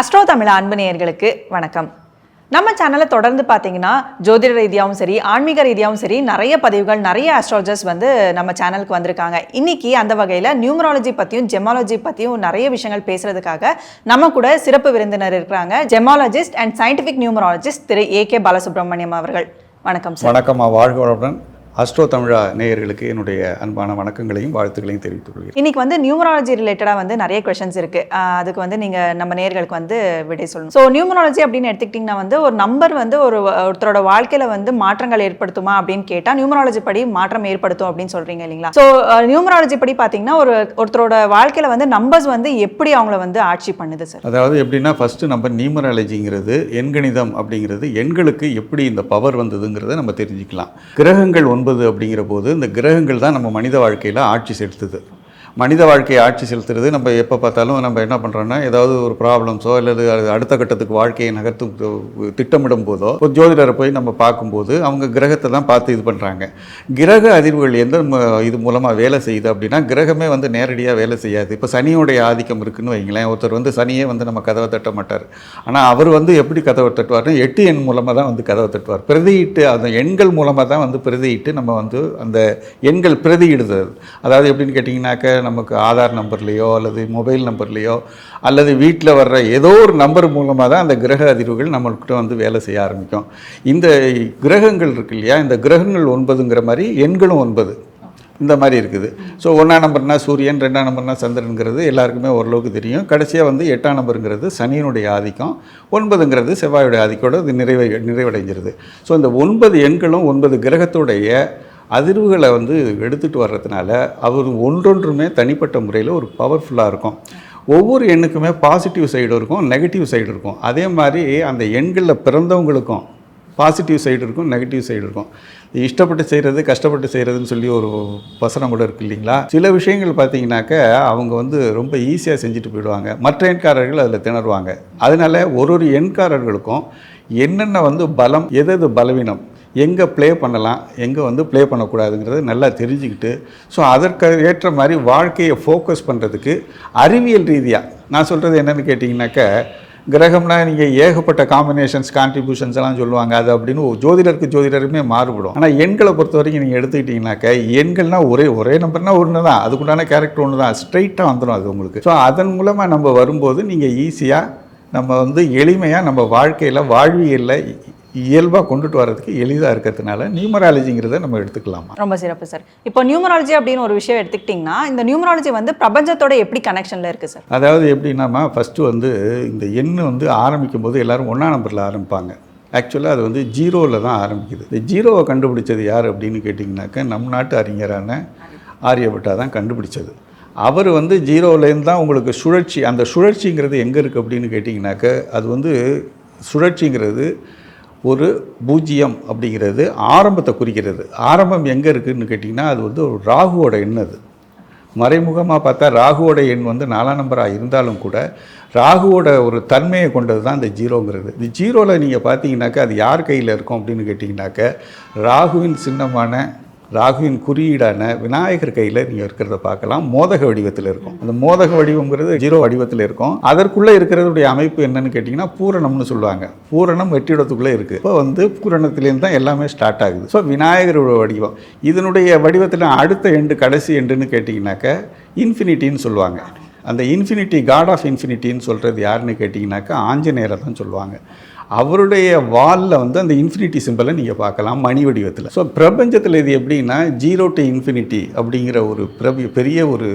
Astro Tamil அன்பு நேயர்களுக்கு வணக்கம். நம்ம சேனலை தொடர்ந்து பார்த்தீங்கன்னா ஜோதிட ரீதியாகவும் சரி ஆன்மீக ரீதியாகவும் சரி நிறைய பதிவுகள் நிறைய அஸ்ட்ராலஜர்ஸ் வந்து நம்ம சேனலுக்கு வந்திருக்காங்க. இன்னைக்கு அந்த வகையில் நியூமராலஜி பற்றியும் ஜெமாலஜி பற்றியும் நிறைய விஷயங்கள் பேசுறதுக்காக நம்ம கூட சிறப்பு விருந்தினர் இருக்கிறாங்க gemologist and scientific numerologist Thiru A K Balasubramaniam அவர்கள். வணக்கம் சார் வணக்கம் வாழ்க வளமுடன். அஸ்ட்ரோ தமிழா நேயர்களுக்கு என்னுடைய அன்பான வணக்கங்களையும் வாழ்த்துக்களையும் தெரிவித்துக் கொள்கிறேன் இன்னைக்கு வந்து நியூமராலஜி ரிலேட்டடாக வந்து நிறைய கொஷின்ஸ் இருக்கு. அதுக்கு வந்து நீங்க நம்ம நேர்களுக்கு வந்து விடை சொல்லணும். ஸோ நியூமராலஜி அப்படின்னு எடுத்துக்கிட்டிங்கன்னா வந்து ஒரு நம்பர் வந்து ஒரு ஒருத்தரோட வாழ்க்கையில வந்து மாற்றங்கள் ஏற்படுத்துமா அப்படின்னு கேட்டால் நியூமராலஜி படி மாற்றம் ஏற்படுத்தும் அப்படின்னு சொல்றீங்க இல்லைங்களா? ஸோ நியூமராலஜி படி பார்த்தீங்கன்னா ஒரு ஒருத்தரோட வாழ்க்கையில வந்து நம்பர்ஸ் வந்து எப்படி அவங்கள வந்து ஆட்சி பண்ணுது சார் அதாவது எப்படின்னா ஃபஸ்ட்டு நம்ம நியூமராலஜிங்கிறது எண்கணிதம் அப்படிங்கிறது எண்களுக்கு எப்படி இந்த பவர் வந்ததுங்கிறத நம்ம தெரிஞ்சுக்கலாம். கிரகங்கள் ஒன்பது அப்படிங்கிற போது இந்த கிரகங்கள் தான் நம்ம மனித வாழ்க்கையில் ஆட்சி செலுத்துது. மனித வாழ்க்கையை ஆட்சி செலுத்துறது நம்ம எப்போ பார்த்தாலும் நம்ம என்ன பண்ணுறோன்னா ஏதாவது ஒரு ப்ராப்ளம்ஸோ அல்லது அது அடுத்த கட்டத்துக்கு வாழ்க்கையை நகர்த்தும் திட்டமிடும் போதோ ஒரு ஜோதிடரை போய் நம்ம பார்க்கும்போது அவங்க கிரகத்தை தான் பார்த்து இது பண்ணுறாங்க கிரக அதிர்வுகள் எந்த இது மூலமாக வேலை செய்யுது அப்படின்னா கிரகமே வந்து நேரடியாக வேலை செய்யாது. இப்போ சனியோடைய ஆதிக்கம் இருக்குன்னு வைங்களேன் ஒருத்தர் வந்து சனியே வந்து நம்ம கதவை தட்ட மாட்டார். ஆனால் அவர் வந்து எப்படி கதவை தட்டுவார்னா எட்டு எண் மூலமாக தான் வந்து கதவை தட்டுவார். பிரதியிட்டு அந்த எண்கள் மூலமாக தான் வந்து பிரதியிட்டு நம்ம வந்து அந்த எண்கள் பிரதியிடுதல். அதாவது எப்படின்னு கேட்டிங்கனாக்க நமக்கு ஆதார் நம்பர்லேயோ அல்லது மொபைல் நம்பர்லேயோ அல்லது வீட்டில் வர்ற ஏதோ ஒரு நம்பர் மூலமாக தான் அந்த கிரக அதிர்வுகள் நம்மள்கிட்ட வந்து வேலை செய்ய ஆரம்பிக்கும். இந்த கிரகங்கள் இருக்கு இல்லையா? இந்த கிரகங்கள் ஒன்பதுங்கிற மாதிரி எண்களும் ஒன்பது. இந்த மாதிரி இருக்குது. ஸோ ஒன்றாம் நம்பர்னா சூரியன் ரெண்டாம் நம்பர்னா சந்திரனுங்கிறது எல்லாருக்குமே ஓரளவுக்கு தெரியும். கடைசியாக வந்து எட்டாம் நம்பருங்கிறது சனியினுடைய ஆதிக்கம். ஒன்பதுங்கிறது செவ்வாயுடைய ஆதிக்கோடு இது நிறைவை நிறைவடைஞ்சிருது. ஸோ இந்த ஒன்பது எண்களும் ஒன்பது கிரகத்துடைய அதிர்வுகளை வந்து எடுத்துகிட்டு வர்றதுனால அவர் ஒன்றொன்றுமே தனிப்பட்ட முறையில் ஒரு பவர்ஃபுல்லாக இருக்கும். ஒவ்வொரு எண்ணுக்குமே பாசிட்டிவ் சைடு இருக்கும் நெகட்டிவ் சைடு இருக்கும். அதே மாதிரி அந்த எண்களில் பிறந்தவங்களுக்கும் பாசிட்டிவ் சைடு இருக்கும் நெகட்டிவ் சைடு இருக்கும். இஷ்டப்பட்டு செய்கிறது கஷ்டப்பட்டு செய்கிறதுன்னு சொல்லி ஒரு வசனம் கூட இருக்கு இல்லைங்களா? சில விஷயங்கள் பார்த்தீங்கன்னாக்க அவங்க வந்து ரொம்ப ஈஸியாக செஞ்சுட்டு போயிடுவாங்க. மற்ற எண்காரர்கள் அதில் திணறுவாங்க. அதனால ஒரு ஒரு எண்காரர்களுக்கும் என்னென்ன வந்து பலம் எது எது பலவீனம் எங்கே ப்ளே பண்ணலாம் எங்கே வந்து ப்ளே பண்ணக்கூடாதுங்கிறத நல்லா தெரிஞ்சுக்கிட்டு ஸோ அதற்கு ஏற்ற மாதிரி வாழ்க்கையை ஃபோக்கஸ் பண்ணுறதுக்கு அறிவியல் ரீதியாக நான் சொல்கிறது என்னென்னு கேட்டிங்கனாக்க கிரகம்னா நீங்கள் ஏகப்பட்ட காம்பினேஷன்ஸ் கான்ட்ரிபியூஷன்ஸ் எல்லாம் சொல்லுவாங்க. அது அப்படின்னு ஒரு ஜோதிடருக்கு ஜோதிடருமே மாறுபடும். ஆனால் எண்களை பொறுத்த வரைக்கும் நீங்கள் எடுத்துக்கிட்டிங்கனாக்க எண்கள்னா ஒரே ஒரே நம்பர்னா ஒன்று தான் அதுக்குண்டான கேரக்டர் ஒன்று தான் ஸ்ட்ரைட்டாக வந்துடும் அது உங்களுக்கு. ஸோ அதன் மூலமாக நம்ம வரும்போது நீங்கள் ஈஸியாக நம்ம வந்து எளிமையாக நம்ம வாழ்க்கையில் வாழ்வியலில் இயல்பாக கொண்டுட்டு வர்றதுக்கு எளிதாக இருக்கிறதுனால நியூமராலஜிங்கிறத நம்ம எடுத்துக்கலாமா? ரொம்ப சிறப்பு சார். இப்போ நியூமராலஜி அப்படின்னு ஒரு விஷயம் எடுத்துக்கிட்டிங்கன்னா இந்த நியூமராலஜி வந்து பிரபஞ்சத்தோட எப்படி கனெக்ஷன்ல இருக்கு சார்? அதாவது எப்படின்னாமா ஃபஸ்ட்டு வந்து இந்த எண் வந்து ஆரம்பிக்கும் போது எல்லாரும் ஒன்றாம் நம்பரில் ஆரம்பிப்பாங்க. ஆக்சுவலாக அது வந்து ஜீரோவில் தான் ஆரம்பிக்குது. இந்த ஜீரோவை கண்டுபிடிச்சது யார் அப்படின்னு கேட்டிங்கனாக்க நம் நாட்டு அறிஞரான ஆரியபட்டா தான் கண்டுபிடிச்சது. அவர் வந்து ஜீரோலேருந்து தான் உங்களுக்கு சுழற்சி அந்த சுழற்சிங்கிறது எங்கே இருக்குது அப்படின்னு கேட்டிங்கனாக்க அது வந்து சுழற்சிங்கிறது ஒரு பூஜ்ஜியம் அப்படிங்கிறது ஆரம்பத்தை குறிக்கிறது. ஆரம்பம் எங்கே இருக்குதுன்னு கேட்டிங்கன்னா அது வந்து ஒரு ராகுவோட எண் அது. மறைமுகமாக பார்த்தா ராகுவோட எண் வந்து நாலாம் நம்பராக இருந்தாலும் கூட ராகுவோட ஒரு தன்மையை கொண்டது தான் இந்த ஜீரோங்கிறது. இந்த ஜீரோவில் நீங்கள் பார்த்தீங்கன்னாக்கா அது யார் கையில் இருக்கும் அப்படின்னு கேட்டிங்கனாக்க ராகுவின் சின்னமான ராகுவின் குறியீடான விநாயகர் கையில் நீங்கள் இருக்கிறத பார்க்கலாம். மோதக வடிவத்தில் இருக்கும். அந்த மோதக வடிவங்கிறது ஜீரோ வடிவத்தில் இருக்கும். அதற்குள்ளே இருக்கிறதுடைய அமைப்பு என்னன்னு கேட்டிங்கன்னா பூரணம்னு சொல்லுவாங்க. பூரணம் வெற்றிடத்துக்குள்ளே இருக்குது இப்போ வந்து பூரணத்துலேருந்து தான் எல்லாமே ஸ்டார்ட் ஆகுது. ஸோ விநாயகரோட வடிவம். இதனுடைய வடிவத்தில் அடுத்த எண்டு கடைசி எண்டுன்னு கேட்டிங்கனாக்க இன்ஃபினிட்டின்னு சொல்லுவாங்க. அந்த இன்ஃபினிட்டி காட் ஆஃப் இன்ஃபினிட்டின்னு சொல்கிறது யாருன்னு கேட்டிங்கனாக்கா ஆஞ்சநேயரை தான் சொல்லுவாங்க. அவருடைய வாலில் வந்து அந்த இன்ஃபினிட்டி சிம்பிளை நீங்கள் பார்க்கலாம் மணி வடிவத்தில். ஸோ பிரபஞ்சத்தில் இது எப்படின்னா ஜீரோ டு இன்ஃபினிட்டி அப்படிங்கிற ஒரு பெரிய ஒரு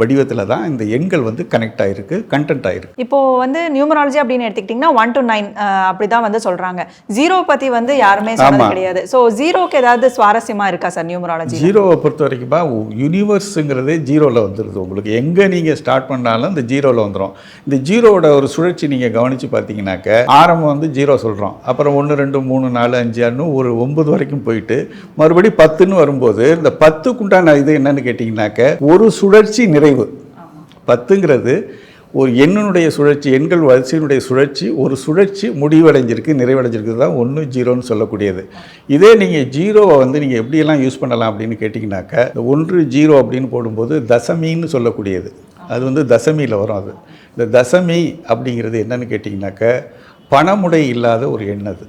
வடிவத்தில் தான் இந்த எண்கள் வந்து கனெக்ட் ஆகிருக்கு கண்டென்ட் ஆகிருக்கு இப்போ வந்து நியூமராலஜி அப்படின்னு எடுத்துக்கிட்டிங்கன்னா ஒன் டு நைன் அப்படிதான் வந்து சொல்றாங்க. ஜீரோ பத்தி வந்து யாருமே சொன்னது ஆமா. கிடையாது. ஸோ ஜீரோக்கு ஏதாவது சுவாரஸ்யமா இருக்கா சார் நியூமராலஜி ஜீரோவை பொறுத்த வரைக்கும்பா யூனிவர்ஸுங்கிறதே ஜீரோவில் வந்துடுது உங்களுக்கு. எங்கே நீங்கள் ஸ்டார்ட் பண்ணாலும் இந்த ஜீரோவில் வந்துடும் இந்த ஜீரோவோட ஒரு சுழற்சி நீங்கள் கவனித்து பார்த்தீங்கன்னாக்க ஆரம்பம் வந்து ஜீரோ சொல்கிறோம் அப்புறம் ஒன்று ரெண்டு மூணு நாலு அஞ்சு ஆறுன்னு ஒரு ஒன்பது வரைக்கும் போயிட்டு மறுபடி பத்துன்னு வரும்போது இந்த பத்துக்குண்டான இது என்னன்னு கேட்டிங்கனாக்க ஒரு சுழற்சி நிறைவு பத்துங்கிறது ஒரு எண்ணினுடைய சுழற்சி எண்கள் வரிசையினுடைய சுழற்சி ஒரு சுழற்சி முடிவடைஞ்சிருக்கு நிறைவடைஞ்சிருக்கு தான் ஒன்று ஜீரோன்னு சொல்லக்கூடியது. இதே நீங்கள் ஜீரோவை வந்து நீங்கள் எப்படியெல்லாம் யூஸ் பண்ணலாம் அப்படின்னு கேட்டிங்கனாக்க இந்த ஒன்று ஜீரோ அப்படின்னு போடும்போது தசமின்னு சொல்லக்கூடியது. அது வந்து தசமியில் வரும் அது. இந்த தசமி அப்படிங்கிறது என்னன்னு கேட்டிங்கனாக்க பணமுடை இல்லாத ஒரு எண் அது.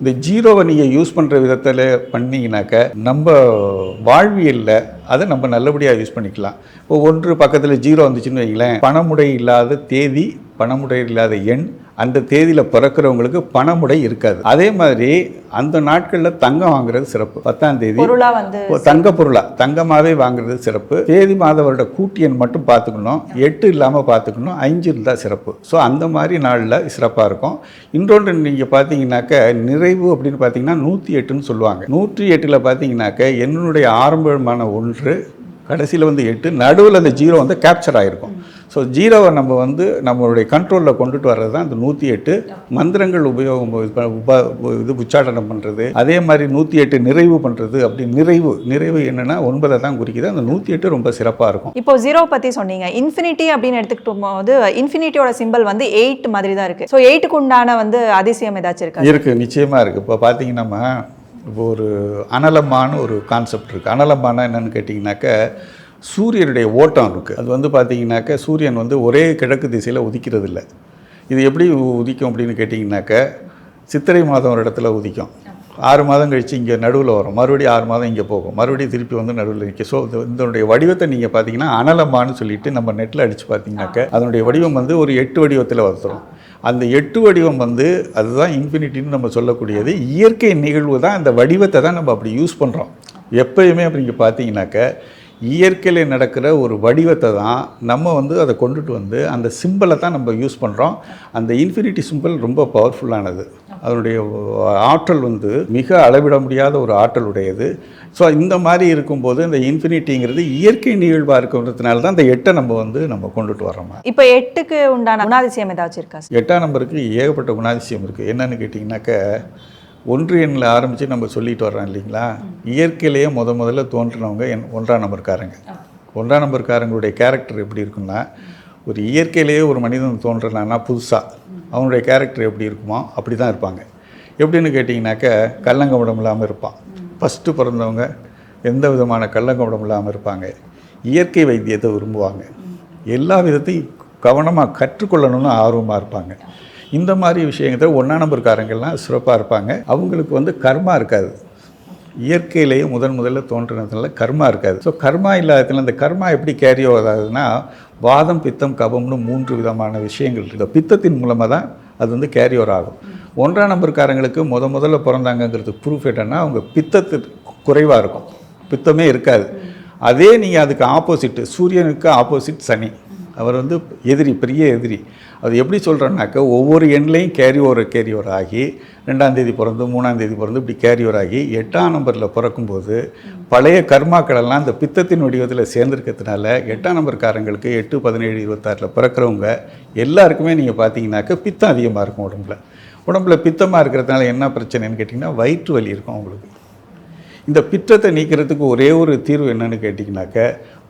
இந்த ஜீரோவை நீங்கள் யூஸ் பண்ணுற விதத்தில் பண்ணீங்கனாக்க நம்ம வாழ்வியலில் அதை நம்ம நல்லபடியாக யூஸ் பண்ணிக்கலாம். இப்போ ஒன்று பக்கத்தில் ஜீரோ வந்துச்சுன்னு வைங்களேன் பணமுடை இல்லாத தேதி பணமுடை இல்லாத எண் அந்த தேதியில் பிறக்கிறவங்களுக்கு பணமுடை இருக்காது. அதே மாதிரி அந்த நாட்களில் தங்கம் வாங்குறது சிறப்பு. பத்தாம் தேதி தங்க பொருளா தங்கமாவே வாங்குறது சிறப்பு. தேதி மாத வருட கூட்டு எண் மட்டும் பார்த்துக்கணும். எட்டு இல்லாமல் பார்த்துக்கணும். அஞ்சு இருந்தால் சிறப்பு. ஸோ அந்த மாதிரி நாளில் சிறப்பாக இருக்கும். இன்னொன்று நீங்கள் பார்த்தீங்கன்னாக்க நிறைவு அப்படின்னு பார்த்தீங்கன்னா நூற்றி எட்டுன்னு சொல்லுவாங்க. நூற்றி எட்டில் பார்த்தீங்கன்னாக்க என்னுடைய ஆரம்பமான ஒன்று கடைசியில் வந்து எட்டு நடுவில் அந்த ஜீரோ வந்து கேப்சர் ஆகிருக்கும் ஸோ ஜீரோவை நம்ம வந்து நம்மளுடைய கண்ட்ரோலில் கொண்டுட்டு வர்றது தான் அந்த நூற்றி எட்டு மந்திரங்கள் உபயோகம் உப இது உச்சாடனம் பண்ணுறது அதே மாதிரி நூற்றி எட்டு நிறைவு பண்ணுறது அப்படி நிறைவு நிறைவு என்னென்னா ஒன்பதை தான் குறிக்குது. அந்த நூற்றி எட்டு ரொம்ப சிறப்பாக இருக்கும். இப்போ ஜீரோ பத்தி சொன்னீங்க. இன்ஃபினிட்டி அப்படின்னு எடுத்துக்கிட்டும் போது இன்ஃபினிட்டியோட சிம்பிள் வந்து எயிட் மாதிரி தான் இருக்கு. ஸோ எயிட்டுக்கு உண்டான வந்து அதிசயம் ஏதாச்சும் இருக்கா? இருக்குது நிச்சயமாக இருக்குது இப்போ பார்த்தீங்கன்னா இப்போ ஒரு அனலம்மான்னு ஒரு கான்செப்ட் இருக்குது அனலம்மானா என்னென்னு கேட்டிங்கனாக்க சூரியனுடைய ஓட்டம் இருக்குது அது வந்து பார்த்தீங்கன்னாக்க சூரியன் வந்து ஒரே கிழக்கு திசையில் உதிக்கிறது இல்லை இது எப்படி உதிக்கும் அப்படின்னு கேட்டிங்கனாக்க சித்திரை மாதம் ஒரு இடத்துல உதிக்கும். ஆறு மாதம் கழித்து இங்கே நடுவில் வரும். மறுபடியும் ஆறு மாதம் இங்கே போகும். மறுபடியும் திருப்பி வந்து நடுவில் நிற்கும் ஸோ இதனுடைய வடிவத்தை நீங்கள் பார்த்தீங்கன்னா அனலம்மான்னு சொல்லிட்டு நம்ம நெட்டில் அடித்து பார்த்தீங்கன்னாக்க அதனுடைய வடிவம் வந்து ஒரு எட்டு வடிவத்தில் வந்துடும் அந்த எட்டு வடிவம் வந்து அதுதான் இன்ஃபினிட்டின்னு நம்ம சொல்லக்கூடியது. இயற்கை நிகழ்வு தான் அந்த வடிவத்தை தான் நம்ம அப்படி யூஸ் பண்ணுறோம் எப்பயுமே அப்படிங்க பார்த்தீங்கன்னாக்க இயற்கையில் நடக்கிற ஒரு வடிவத்தை தான் நம்ம வந்து அதை கொண்டுட்டு வந்து அந்த சிம்பிளை தான் நம்ம யூஸ் பண்ணுறோம் அந்த இன்ஃபினிட்டி சிம்பிள் ரொம்ப பவர்ஃபுல்லானது அதனுடைய ஆற்றல் வந்து மிக அளவிட முடியாத ஒரு ஆற்றல் உடையது ஸோ இந்த மாதிரி இருக்கும்போது இந்த இன்ஃபினிட்டிங்கிறது இயற்கை நிகழ்வாக இருக்கிறதுனால தான் அந்த எட்டை நம்ம வந்து நம்ம கொண்டுட்டு வரோம் இப்போ எட்டுக்கு உண்டான குணாதிசயம் ஏதாச்சும் இருக்கா எட்டாம் நம்பருக்கு ஏகப்பட்ட குணாதிசயம் இருக்குது என்னன்னு கேட்டிங்கனாக்க ஒன்று எண்ணில் ஆரம்பித்து நம்ம சொல்லிட்டு வர்றோம் இல்லைங்களா? இயற்கையிலேயே முத முதல்ல தோன்றினவங்க என் ஒன்றாம் நம்பர்காரங்க. ஒன்றாம் நம்பர்காரங்களுடைய கேரக்டர் எப்படி இருக்குன்னா ஒரு இயற்கையிலேயே ஒரு மனிதன் தோன்றினான்னா புதுசாக அவனுடைய கேரக்டர் எப்படி இருக்குமோ? அப்படி தான் இருப்பாங்க. எப்படின்னு கேட்டிங்கனாக்க கள்ளங்கபடம் இல்லாமல் இருப்பான். ஃபஸ்ட்டு பிறந்தவங்க எந்த விதமான கள்ளங்கபடம் இல்லாமல் இருப்பாங்க? இயற்கை வைத்தியத்தை விரும்புவாங்க. எல்லா விதத்தையும் கவனமாக கற்றுக்கொள்ளணும்னு ஆர்வமாக இருப்பாங்க. இந்த மாதிரி விஷயங்கள் ஒன்றா நம்பர்காரங்கள்லாம் சிறப்பாக இருப்பாங்க. அவங்களுக்கு வந்து கர்மா இருக்காது. இயற்கையிலேயே முதன் முதல்ல தோன்றினதுனால கர்மா இருக்காது. ஸோ கர்மா இல்லாததுனால இந்த கர்மா எப்படி கேரி ஆகுதுன்னா வாதம் பித்தம் கபம்னு மூன்று விதமான விஷயங்கள் இருக்குது பித்தத்தின் மூலமாக தான் அது வந்து கேரி ஆகும். ஒன்றாம் நம்பர்காரங்களுக்கு முத முதல்ல பிறந்தாங்கங்கிறது ப்ரூஃப் என்னன்னா அவங்க பித்தத்து குறைவாக இருக்கும். பித்தமே இருக்காது. அதே நீங்கள் அதுக்கு ஆப்போசிட்டு சூரியனுக்கு ஆப்போசிட் சனி. அவர் வந்து எதிரி பெரிய எதிரி. அது எப்படி சொல்கிறேன்னாக்க ஒவ்வொரு எண்லேயும் கேரி ஓவர் கேரி ஓவர் ஆகி ரெண்டாம் தேதி பிறந்து மூணாம் தேதி பிறந்து இப்படி கேரி ஓவர் ஆகி எட்டாம் நம்பரில் பிறக்கும்போது பழைய கர்மாக்கடெல்லாம் அந்த இந்த பித்தத்தின் வடிவத்தில் சேர்ந்துருக்கிறதுனால எட்டாம் நம்பர்காரங்களுக்கு எட்டு பதினேழு இருபத்தாறில் பிறக்கிறவங்க எல்லாருக்குமே நீங்கள் பார்த்தீங்கன்னாக்க பித்தம் அதிகமாக இருக்கும் உடம்புல. உடம்புல பித்தமாக இருக்கிறதுனால என்ன பிரச்சனைன்னு கேட்டிங்கன்னா வயிற்று வலி இருக்கும் அவங்களுக்கு. இந்த பித்தத்தை நீக்கிறதுக்கு ஒரே ஒரு தீர்வு என்னென்னு கேட்டிங்கனாக்க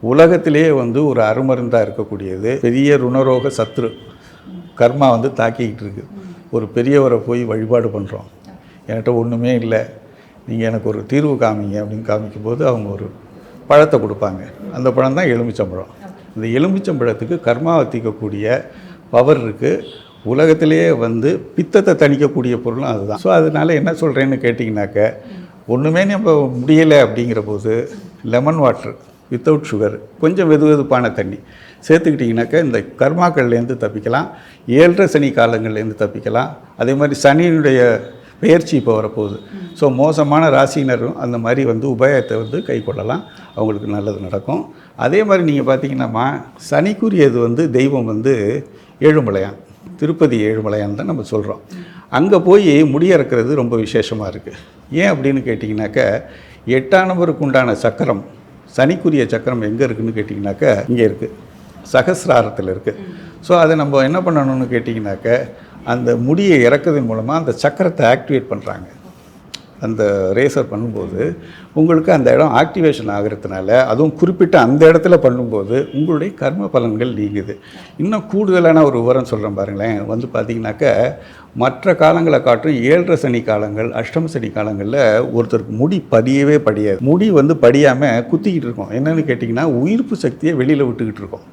உலகத்திலேயே வந்து ஒரு அருமருந்தாக இருக்கக்கூடியது. பெரிய ருணரோக சத்ரு. கர்மா வந்து தாக்கிக்கிட்டு இருக்கு. ஒரு பெரியவரை போய் வழிபாடு பண்ணுறோம் என்கிட்ட ஒன்றுமே இல்லை. நீங்கள் எனக்கு ஒரு தீர்வு காமிங்க அப்படின்னு காமிக்கும்போது அவங்க ஒரு பழத்தை கொடுப்பாங்க. அந்த பழம் தான் எலுமிச்சம்பழம். இந்த எலுமிச்சம்பழத்துக்கு கர்மாவை தீர்க்கக்கூடிய பவர் இருக்குது உலகத்திலேயே வந்து பித்தத்தை தணிக்கக்கூடிய பொருளும் அதுதான். ஸோ அதனால் என்ன சொல்கிறேன்னு கேட்டிங்கனாக்க ஒன்றுமே நம்ம முடியலை அப்படிங்கிற போது லெமன் வாட்ரு வித்தவுட் சுகர் கொஞ்சம் வெது வெதுப்பான தண்ணி. சேர்த்துக்கிட்டிங்கனாக்கா இந்த கர்மாக்கள்லேருந்து தப்பிக்கலாம். ஏழரை சனி காலங்கள்லேருந்து தப்பிக்கலாம். அதே மாதிரி சனியினுடைய பெயர்ச்சி இப்போ வரப்போகுது. ஸோ மோசமான ராசினரும் அந்த மாதிரி வந்து உபாயத்தை வந்து கை கொள்ளலாம் அவங்களுக்கு நல்லது நடக்கும். அதே மாதிரி நீங்கள் பார்த்தீங்கன்னா சனிக்குரியது வந்து தெய்வம் வந்து ஏழுமலையான். திருப்பதி ஏழுமலையான் தான் நம்ம சொல்கிறோம் அங்கே போய் முடியறக்கிறது ரொம்ப விசேஷமாக இருக்குது ஏன் அப்படின்னு கேட்டிங்கனாக்க எட்டாம் நம்பருக்கு உண்டான சக்கரம் சனிக்குரிய சக்கரம் எங்கே இருக்குதுன்னு கேட்டிங்கனாக்க இங்கே இருக்குது சகசிராரத்தில் இருக்குது ஸோ அதை நம்ம என்ன பண்ணணும்னு கேட்டிங்கனாக்க அந்த முடியை இறக்குறதன் மூலமாக அந்த சக்கரத்தை ஆக்டிவேட் பண்ணுறாங்க அந்த ரேசர் பண்ணும்போது உங்களுக்கு அந்த இடம் ஆக்டிவேஷன் ஆகிறதுனால அதுவும் குறிப்பிட்ட அந்த இடத்துல பண்ணும்போது உங்களுடைய கர்ம பலன்கள் நீங்குது. இன்னும் கூடுதலான ஒரு விவரம் சொல்கிறேன் பாருங்களேன். வந்து பார்த்தீங்கன்னாக்க மற்ற காலங்களை காட்டும் ஏழரை சனி காலங்கள் அஷ்டம சனி காலங்களில் ஒருத்தருக்கு முடி படியவே படியாது. முடி வந்து படியாமல் குத்திக்கிட்டு இருக்கோம். என்னென்னு கேட்டிங்கன்னா உயிர்ப்பு சக்தியை வெளியில் விட்டுக்கிட்டு இருக்கோம்.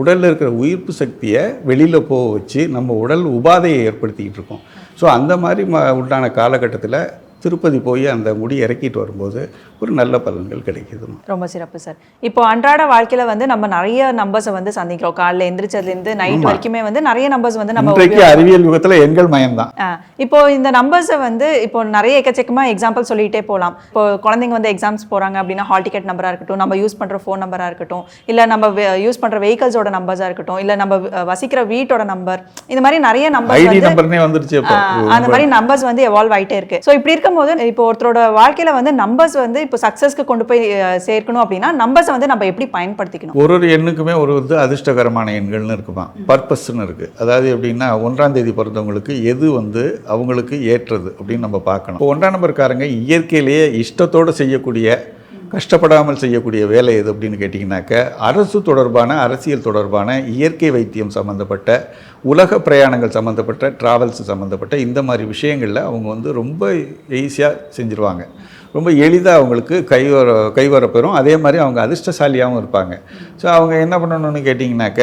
உடலில் இருக்கிற உயிர்ப்பு சக்தியை வெளியில் போக வச்சு நம்ம உடல் உபாதையை ஏற்படுத்திக்கிட்டு இருக்கோம். ஸோ அந்த மாதிரி ம உண்டான காலகட்டத்தில் திருப்பதி போய் அந்த முடி இறக்கிட்டு வரும்போது ஒரு நல்ல பலன்கள் கிடைக்குது. ரொம்ப சிறப்பு சார். இப்போ அன்றாட வாழ்க்கையில வந்து நம்ம நிறைய நம்பர்ஸை வந்து சந்திக்கிறோம். காலைல எந்திரிச்சதுலேருந்து நைட் வரைக்குமே வந்து நிறைய நம்பர்ஸ் வந்து நம்ம அறிவியல் யுகத்தில் எண்கள் மயம்தான். ஆ, இப்போ இந்த நம்பர்ஸை வந்து இப்போ நிறைய எக்கச்சக்கமா எக்ஸாம்பிள் சொல்லிட்டே போகலாம் இப்போ குழந்தைங்க வந்து எக்ஸாம்ஸ் போறாங்க அப்படின்னா ஹால் டிக்கெட் நம்பரா இருக்கட்டும் நம்ம யூஸ் பண்ற ஃபோன் நம்பரா இருக்கட்டும் இல்ல நம்ம யூஸ் பண்ற வெஹிக்கல்ஸோட நம்பர்ஸா இருக்கட்டும் இல்ல நம்ம வசிக்கிற வீட்டோட நம்பர் இந்த மாதிரி நிறைய ஆ, அந்த மாதிரி நம்பர்ஸ் வந்து எவால்வ் ஆயிட்டே இருக்கு. ஸோ இப்படி இருக்கும்போது இப்போ ஒருத்தரோட வாழ்க்கையில வந்து நம்பர்ஸ் வந்து இப்போ சக்சஸ்க்கு கொண்டு போய் சேர்க்கணும் அப்படின்னா நம்பர்ஸை வந்து நம்ம எப்படி பயன்படுத்திக்கணும்? ஒரு ஒரு எண்ணுக்குமே ஒரு வந்து அதிர்ஷ்டகரமான எண்கள்னு இருக்குமா? பர்பஸ்ன்னு இருக்குது அதாவது எப்படின்னா ஒன்றாம் தேதி பிறந்தவங்களுக்கு எது வந்து அவங்களுக்கு ஏற்றது அப்படின்னு நம்ம பார்க்கணும். இப்போ ஒன்றாம் நம்பர்காரங்க இயற்கையிலேயே இஷ்டத்தோடு செய்யக்கூடிய கஷ்டப்படாமல் செய்யக்கூடிய வேலை எது அப்படின்னு கேட்டிங்கனாக்க அரசு தொடர்பான அரசியல் தொடர்பான இயற்கை வைத்தியம் சம்மந்தப்பட்ட உலக பிரயாணங்கள் சம்மந்தப்பட்ட ட்ராவல்ஸ் சம்மந்தப்பட்ட இந்த மாதிரி விஷயங்களில் அவங்க வந்து ரொம்ப ஈஸியாக செஞ்சுருவாங்க. ரொம்ப எளிதாக அவங்களுக்கு கைவர கைவரப்பெறும். அதே மாதிரி அவங்க அதிர்ஷ்டசாலியாகவும் இருப்பாங்க. ஸோ அவங்க என்ன பண்ணணும்னு கேட்டிங்கனாக்க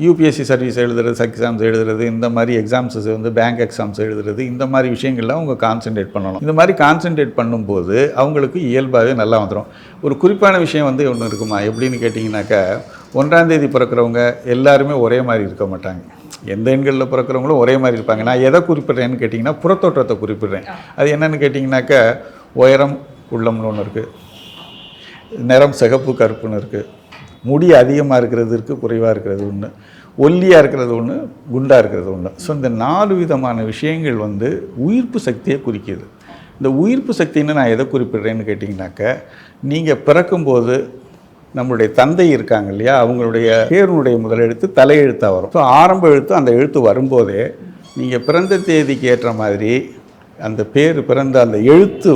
யூபிஎஸ்சி சர்வீஸ் எழுதுறது எக்ஸாம்ஸ் எழுதுறது இந்த மாதிரி எக்ஸாம்ஸ் வந்து பேங்க் எக்ஸாம்ஸ் எழுதுறது இந்த மாதிரி விஷயங்கள்ல அவங்க கான்சென்ட்ரேட் பண்ணணும். இந்த மாதிரி கான்சென்ட்ரேட் பண்ணும்போது அவங்களுக்கு இயல்பாகவே நல்லா வந்துடும் ஒரு குறிப்பான விஷயம் வந்து ஒன்று இருக்குமா? எப்படின்னு கேட்டிங்கனாக்கா ஒன்றாம் தேதி பிறக்கிறவங்க எல்லாருமே ஒரே மாதிரி இருக்க மாட்டாங்க. எந்த எண்களில் பிறக்கிறவங்களும் ஒரே மாதிரி இருப்பாங்க. நான் எதை குறிப்பிட்றேன்னு கேட்டிங்கன்னா புறத்தோற்றத்தை குறிப்பிடுறேன். அது என்னன்னு கேட்டிங்கனாக்கா உயரம் உள்ளம்னு ஒன்று இருக்குது நிறம் சிகப்பு கருப்புன்னு இருக்குது முடி அதிகமாக இருக்கிறது இருக்குது குறைவாக இருக்கிறது ஒன்று ஒல்லியாக இருக்கிறது ஒன்று குண்டாக இருக்கிறது ஒன்று ஸோ இந்த நாலு விதமான விஷயங்கள் வந்து உயிர்ப்பு சக்தியை குறிக்கிது. இந்த உயிர்ப்பு சக்தின்னு நான் எதை குறிப்பிடுறேன்னு கேட்டிங்கனாக்க நீங்கள் பிறக்கும்போது நம்மளுடைய தந்தை இருக்காங்க இல்லையா? அவங்களுடைய பேருனுடைய முதல் எழுத்து தலையெழுத்தாக வரும். ஸோ ஆரம்ப எழுத்து அந்த எழுத்து வரும்போதே நீங்கள் பிறந்த தேதிக்கு ஏற்ற மாதிரி அந்த பேர் பிறந்த அந்த எழுத்து